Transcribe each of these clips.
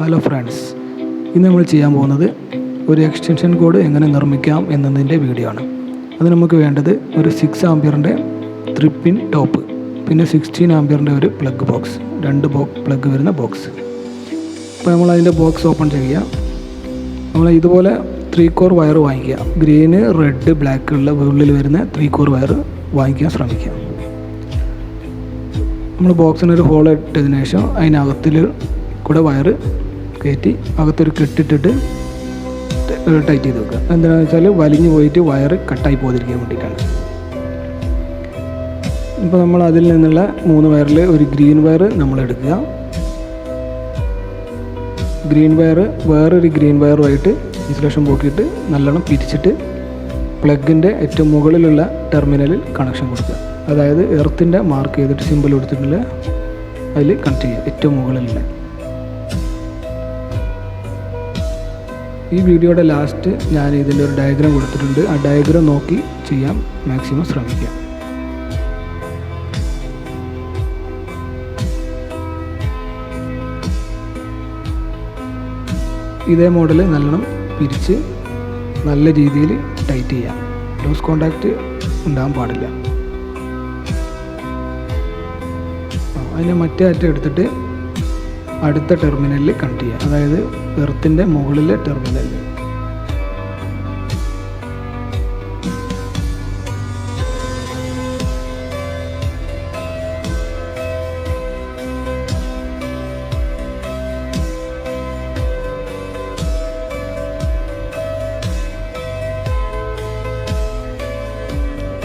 Hello friends ഇന്ന് നമ്മൾ ചെയ്യാൻ പോകുന്നത് ഒരു എക്സ്റ്റൻഷൻ കോഡ് എങ്ങനെ നിർമ്മിക്കാം എന്നതിന്റെ വീഡിയോ ആണ്. അത് നമുക്ക് വേണ്ടത് ഒരു സിക്സ് ആംബിയറിന്റെ ത്രിപ്പിൻ പിൻ ടോപ്പ് പിന്നെ സിക്സ്റ്റീൻ ആംബിയറിന്റെ ഒരു പ്ലഗ് ബോക്സ് രണ്ട് ബോ പ്ലഗ് വരുന്ന ബോക്സ് അപ്പോൾ നമ്മൾ അതിന്റെ ബോക്സ് ഓപ്പൺ ചെയ്യുക. നമ്മൾ ഇതുപോലെ ത്രീ കോർ വയർ വാങ്ങിക്കുക. ഗ്രീന് റെഡ് ബ്ലാക്ക് ഉള്ള ഉള്ളിൽ വരുന്ന ത്രീ കോർ വയർ വാങ്ങിക്കാൻ ശ്രമിക്കുക. നമ്മൾ ബോക്സിനൊരു ഹോൾ ഇട്ടതിന് ശേഷം അതിനകത്തിൽ കൂടെ വയറ് കയറ്റി അകത്തൊരു കെട്ടിട്ടിട്ട് ടൈറ്റ് ചെയ്ത് വെക്കുക. എന്താണെന്ന് വെച്ചാൽ വലിഞ്ഞു പോയിട്ട് വയർ കട്ടായി പോകാതിരിക്കാൻ വേണ്ടിയിട്ടാണ്. ഇപ്പോൾ നമ്മൾ അതിൽ നിന്നുള്ള മൂന്ന് വയറിൽ ഒരു ഗ്രീൻ വയർ നമ്മൾ എടുക്കുക. ഗ്രീൻ വയർ വേറൊരു ഗ്രീൻ വയറുമായിട്ട് ഇൻസുലേഷൻ പോക്കിയിട്ട് നല്ലോണം പിരിച്ചിട്ട് പ്ലഗിന്റെ ഏറ്റവും മുകളിലുള്ള ടെർമിനലിൽ കണക്ഷൻ കൊടുക്കുക. അതായത് എർത്തിന്റെ മാർക്ക് ചെയ്തിട്ട് സിമ്പിൾ കൊടുത്തിട്ടുള്ള അതിൽ കണക്ട് ചെയ്യുക ഏറ്റവും മുകളിലുള്ള. ഈ വീഡിയോയുടെ ലാസ്റ്റ് ഞാൻ ഇതിന്റെ ഒരു ഡയഗ്രാം കൊടുത്തിട്ടുണ്ട്. ആ ഡയഗ്രാം നോക്കി ചെയ്യാൻ മാക്സിമം ശ്രമിക്കാം. ഇതേ മോഡൽ നല്ലോണം പിരിച്ച് നല്ല രീതിയിൽ ടൈറ്റ് ചെയ്യാം. ലൂസ് കോണ്ടാക്റ്റ് ഉണ്ടാകാൻ പാടില്ല. അതിനെ മറ്റേ അറ്റം എടുത്തിട്ട് അടുത്ത ടെർമിനലിൽ കണക്ട് ചെയ്യുക അതായത് എർത്തിന്റെ മുകളിലെ ടെർമിനലിൽ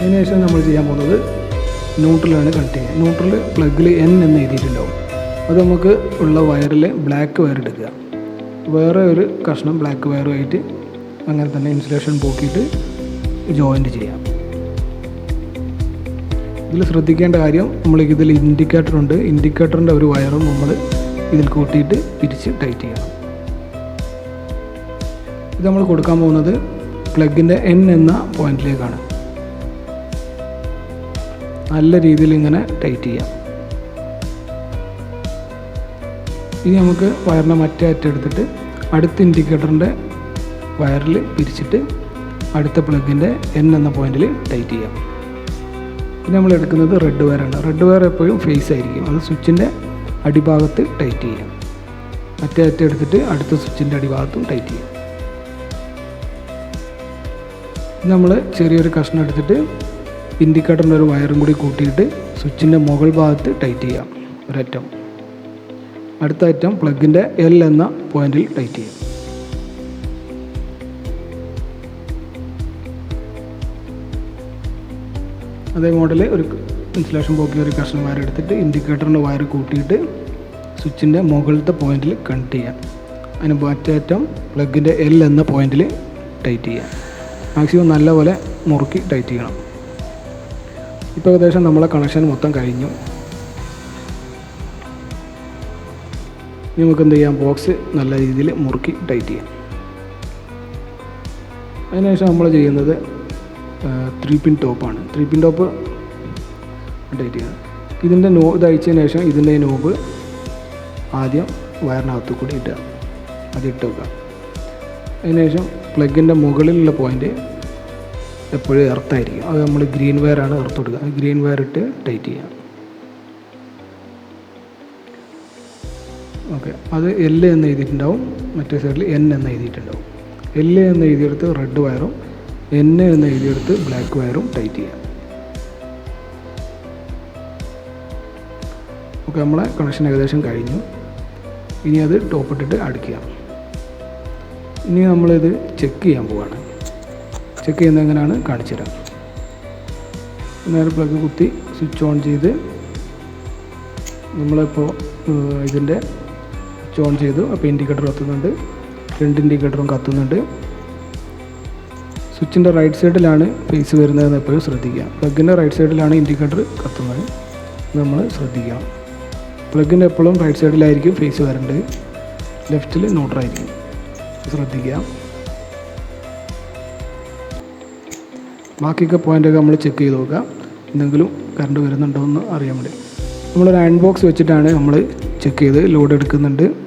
അതിനുശേഷം നമ്മൾ ചെയ്യാൻ പോകുന്നത് ന്യൂട്രലാണ് കണക്ട് ചെയ്യുക. ന്യൂട്രൽ പ്ലഗിൽ എൻ എന്ന് എഴുതിയിട്ടുണ്ടാവും. അത് നമുക്ക് ഉള്ള വയറിൽ ബ്ലാക്ക് വയർ എടുക്കുക. വേറെ ഒരു കഷ്ണം ബ്ലാക്ക് വയറുമായിട്ട് അങ്ങനെ തന്നെ ഇൻസുലേഷൻ പോക്കിയിട്ട് ജോയിന്റ് ചെയ്യാം. ഇതിൽ ശ്രദ്ധിക്കേണ്ട കാര്യം നമ്മൾ ഇതിൽ ഇൻഡിക്കേറ്റർ ഉണ്ട്. ഇൻഡിക്കേറ്ററിന്റെ ഒരു വയറും നമ്മൾ ഇതിൽ കൂട്ടിയിട്ട് തിരിച്ച് ടൈറ്റ് ചെയ്യണം. ഇത് നമ്മൾ കൊടുക്കാൻ പോകുന്നത് പ്ലഗിന്റെ എൻ എന്ന പോയിന്റിലേക്കാണ് നല്ല രീതിയിൽ ഇങ്ങനെ ടൈറ്റ് ചെയ്യാം. ഇനി നമുക്ക് വയറിനെ മറ്റേ അറ്റം എടുത്തിട്ട് അടുത്ത ഇൻഡിക്കേറ്ററിന്റെ വയറിൽ പിരിച്ചിട്ട് അടുത്ത പ്ലഗിന്റെ എൻ എന്ന പോയിന്റിൽ ടൈറ്റ് ചെയ്യാം. പിന്നെ നമ്മൾ എടുക്കുന്നത് റെഡ് വയറാണ് റെഡ് വയർ എപ്പോഴും ഫേസ് ആയിരിക്കും. അത് സ്വിച്ചിന്റെ അടിഭാഗത്ത് ടൈറ്റ് ചെയ്യാം. മറ്റേ അറ്റം എടുത്തിട്ട് അടുത്ത സ്വിച്ചിന്റെ അടിഭാഗത്തും ടൈറ്റ് ചെയ്യാം. നമ്മൾ ചെറിയൊരു കഷ്ണം എടുത്തിട്ട് ഇൻഡിക്കേറ്ററിന്റെ ഒരു വയറും കൂടി കൂട്ടിയിട്ട് സ്വിച്ചിന്റെ മുകൾ ഭാഗത്ത് ടൈറ്റ് ചെയ്യാം. ഒരറ്റം. അടുത്ത ഐറ്റം പ്ലഗിന്റെ എൽ എന്ന പോയിന്റിൽ ടൈറ്റ് ചെയ്യാം. അതേ മോഡൽ ഒരു ഇൻസുലേഷൻ പോക്കി ഒരു കഷ്ണം വയർ എടുത്തിട്ട് ഇൻഡിക്കേറ്ററിന്റെ വയർ കൂട്ടിയിട്ട് സ്വിച്ചിന്റെ മുകളിലത്തെ പോയിന്റിൽ കണക്ട് ചെയ്യാം. അതിന് മറ്റേറ്റം പ്ലഗിന്റെ എൽ എന്ന പോയിന്റിൽ ടൈറ്റ് ചെയ്യാം. മാക്സിമം നല്ലപോലെ മുറുക്കി ടൈറ്റ് ചെയ്യണം. ഇപ്പോൾ ഏകദേശം നമ്മളെ കണക്ഷൻ മൊത്തം കഴിഞ്ഞു. നമുക്ക് എന്ത് ചെയ്യാം ബോക്സ് നല്ല രീതിയിൽ മുറുക്കി ടൈറ്റ് ചെയ്യാം. അതിനുശേഷം നമ്മൾ ചെയ്യുന്നത് ത്രീ പിൻ ടോപ്പാണ് ത്രീ പിൻ ടോപ്പ് ടൈറ്റ് ചെയ്യാം. ഇതിന്റെ നോ ഇത് അയച്ചതിന് ശേഷം ഇതിന്റെ നോബ് ആദ്യം വയറിനകത്ത് കൂടി ഇട്ടുക അത് ഇട്ട് വെക്കുക. അതിനുശേഷം പ്ലഗിന്റെ മുകളിലുള്ള പോയിന്റ് എപ്പോഴും എർത്തായിരിക്കും അത് നമ്മൾ ഗ്രീൻ വയറാണ് എർത്ത് കൊടുക്കുക ഗ്രീൻ വയർ ഇട്ട് ടൈറ്റ് ചെയ്യാം. ഓക്കെ. അത് എൽ എന്ന് എഴുതിയിട്ടുണ്ടാവും. മറ്റേ സൈഡിൽ എൻ എന്ന് എഴുതിയിട്ടുണ്ടാവും. എൽ എന്ന് എഴുതിയെടുത്ത് റെഡ് വയറും എൻ എന്ന് എഴുതിയെടുത്ത് ബ്ലാക്ക് വയറും ടൈറ്റ് ചെയ്യാം. ഓക്കെ നമ്മളെ കണക്ഷൻ ഏകദേശം കഴിഞ്ഞു. ഇനി അത് ടോപ്പ് ഇട്ടിട്ട് അടിക്കുക ഇനി നമ്മളിത് ചെക്ക് ചെയ്യാൻ പോവാണ്. ചെക്ക് ചെയ്യുന്നത് എങ്ങനെയാണ്? കാണിച്ചു തരാം. നേരെ പ്ലഗ് കുത്തി സ്വിച്ച് ഓൺ ചെയ്ത് നമ്മളിപ്പോൾ ഇതിന്റെ സ്വിച്ച് ഓൺ ചെയ്തു. അപ്പോൾ ഇൻഡിക്കേറ്റർ കത്തുന്നുണ്ട് രണ്ട് ഇൻഡിക്കേറ്ററും കത്തുന്നുണ്ട്. സ്വിച്ചിന്റെ റൈറ്റ് സൈഡിലാണ് ഫേസ് വരുന്നതെന്ന് എപ്പോഴും ശ്രദ്ധിക്കുക. പ്ലഗിന്റെ റൈറ്റ് സൈഡിലാണ് ഇൻഡിക്കേറ്റർ കത്തുന്നത്. നമ്മൾ ശ്രദ്ധിക്കാം. പ്ലഗിന്റെ എപ്പോഴും റൈറ്റ് സൈഡിലായിരിക്കും ഫേസ് വരേണ്ടത്. ലെഫ്റ്റിൽ ന്യൂട്രായിരിക്കും ശ്രദ്ധിക്കുക ബാക്കിയൊക്കെ പോയിന്റൊക്കെ നമ്മൾ ചെക്ക് ചെയ്ത് നോക്കാം. എന്തെങ്കിലും കറണ്ട് വരുന്നുണ്ടോ എന്ന് അറിയാൻ വേണ്ടി. നമ്മളൊരു അയൺ ബോക്സ് വെച്ചിട്ടാണ് നമ്മൾ ചെക്ക് ചെയ്ത് ലോഡ് എടുക്കുന്നുണ്ട്.